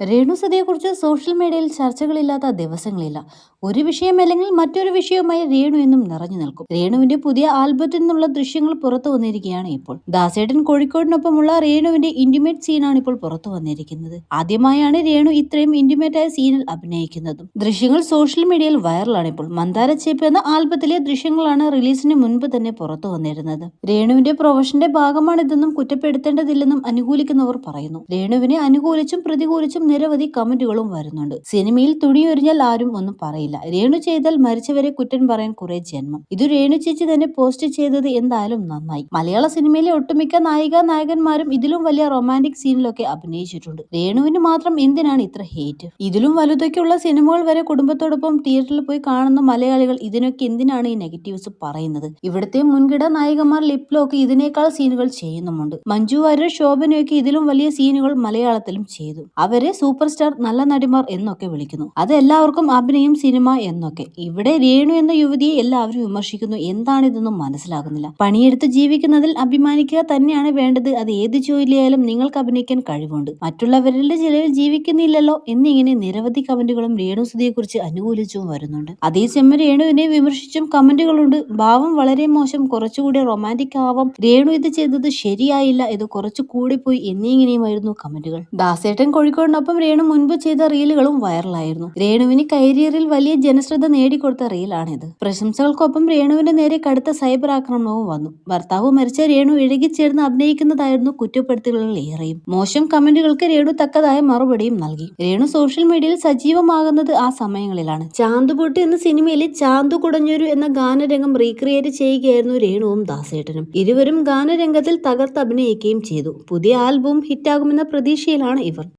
Renu സതിയെക്കുറിച്ച് social മീഡിയയിൽ ചർച്ചകളില്ലാത്ത ദിവസങ്ങളില്ല. ഒരു വിഷയം അല്ലെങ്കിൽ മറ്റൊരു വിഷയവുമായി രേണു എന്നും നിറഞ്ഞു നിൽക്കും. രേണുവിന്റെ പുതിയ ആൽബത്തിൽ നിന്നുള്ള ദൃശ്യങ്ങൾ പുറത്തു വന്നിരിക്കുകയാണ് ഇപ്പോൾ. ദാസേട്ടൻ കോഴിക്കോടിനൊപ്പമുള്ള രേണുവിന്റെ ഇന്റിമേറ്റ് സീനാണ് ഇപ്പോൾ പുറത്തു വന്നിരിക്കുന്നത്. ആദ്യമായാണ് രേണു ഇത്രയും ഇന്റിമേറ്റ് ആയ സീനിൽ അഭിനയിക്കുന്നതും. ദൃശ്യങ്ങൾ സോഷ്യൽ മീഡിയയിൽ വൈറലാണ് ഇപ്പോൾ. മന്ദാര ചേപ്പ് എന്ന ആൽബത്തിലെ ദൃശ്യങ്ങളാണ് റിലീസിന് മുൻപ് തന്നെ പുറത്തു വന്നിരുന്നത്. രേണുവിന്റെ പ്രൊഫഷന്റെ ഭാഗമാണിതെന്നും കുറ്റപ്പെടുത്തേണ്ടതില്ലെന്നും അനുകൂലിക്കുന്നവർ പറയുന്നു. രേണുവിനെ അനുകൂലിച്ചും പ്രതികൂലിച്ചും നിരവധി കമന്റുകളും വരുന്നുണ്ട്. സിനിമയിൽ തുണിയൊരിഞ്ഞാൽ ആരും ഒന്നും പറയില്ല. രേണു ചെയ്താൽ മരിച്ചവരെ കുറ്റം പറയാൻ കുറെ ജന്മം. ഇത് രേണു ചേച്ചി തന്നെ പോസ്റ്റ് ചെയ്തത് എന്തായാലും നന്നായി. മലയാള സിനിമയിലെ ഒട്ടുമിക്ക നായിക നായകന്മാരും ഇതിലും വലിയ റൊമാന്റിക് സീനിലൊക്കെ അഭിനയിച്ചിട്ടുണ്ട്. രേണുവിന് മാത്രം എന്തിനാണ് ഇത്ര ഹേറ്റ്? ഇതിലും വലുതൊക്കെയുള്ള സിനിമകൾ വരെ കുടുംബത്തോടൊപ്പം തിയേറ്ററിൽ പോയി കാണുന്ന മലയാളികൾ ഇതിനൊക്കെ എന്തിനാണ് ഈ നെഗറ്റീവ്സ് പറയുന്നത്? ഇവിടുത്തെ മുൻകിട നായികമാർ ലിപ്ലോക്ക് ഇതിനേക്കാൾ സീനുകൾ ചെയ്യുന്നുമുണ്ട്. മഞ്ജു വാര്യർ ശോഭനയൊക്കെ ഇതിലും വലിയ സീനുകൾ മലയാളത്തിലും ചെയ്തു. അവരെ സൂപ്പർ സ്റ്റാർ നല്ല നടിമാർ എന്നൊക്കെ വിളിക്കുന്നു. അത് എല്ലാവർക്കും അഭിനയം സിനിമ എന്നൊക്കെ. ഇവിടെ രേണു എന്ന യുവതിയെ എല്ലാവരും വിമർശിക്കുന്നു. എന്താണിതെന്നും മനസ്സിലാകുന്നില്ല. പണിയെടുത്ത് ജീവിക്കുന്നതിൽ അഭിമാനിക്കുക തന്നെയാണ് വേണ്ടത്. അത് ഏത് ജോലിയായാലും നിങ്ങൾക്ക് അഭിനയിക്കാൻ കഴിവുണ്ട്. മറ്റുള്ളവരുടെ ചിലവിൽ ജീവിക്കുന്നില്ലല്ലോ എന്നിങ്ങനെ നിരവധി കമന്റുകളും രേണു സുധിയെക്കുറിച്ച് അനുകൂലിച്ചും വരുന്നുണ്ട്. അതേസമയം രേണുവിനെ വിമർശിച്ചും കമന്റുകളുണ്ട്. ഭാവം വളരെ മോശം. കുറച്ചുകൂടി റൊമാന്റിക് ആവാം. രേണു ഇത് ചെയ്തത് ശരിയായില്ല. ഇത് കുറച്ചു കൂടിപ്പോയി എന്നിങ്ങനെയുമായിരുന്നു കമന്റുകൾ. ദാസേട്ടൻ കോഴിക്കോടിനൊപ്പം രേണു മുൻപ് ചെയ്ത റീലുകളും വൈറലായിരുന്നു. രേണുവിന് കരിയറിൽ വലിയ ജനശ്രദ്ധ നേടിക്കൊടുത്ത റീലാണിത്. പ്രശംസകൾക്കൊപ്പം രേണുവിന്റെ നേരെ കടുത്ത സൈബർ ആക്രമണവും വന്നു. ഭർത്താവ് മരിച്ച രേണു ഇഴകിച്ചേർന്ന് അഭിനയിക്കുന്നതായിരുന്നു കുറ്റപ്പെടുത്തലുകളിൽ ഏറെയും. മോശം കമന്റുകൾക്ക് രേണു തക്കതായ മറുപടിയും നൽകി. രേണു സോഷ്യൽ മീഡിയയിൽ സജീവമാകുന്നത് ആ സമയങ്ങളിലാണ്. ചാന്തുപൊട്ട് എന്ന സിനിമയിലെ ചാന്തു കുടഞ്ഞൊരു എന്ന ഗാനരംഗം റീക്രിയേറ്റ് ചെയ്യുകയായിരുന്നു രേണുവും ദാസേട്ടനും. ഇരുവരും ഗാനരംഗത്തിൽ തകർത്ത് അഭിനയിക്കുകയും ചെയ്തു. പുതിയ ആൽബവും ഹിറ്റാകുമെന്ന പ്രതീക്ഷയിലാണ് ഇവർ.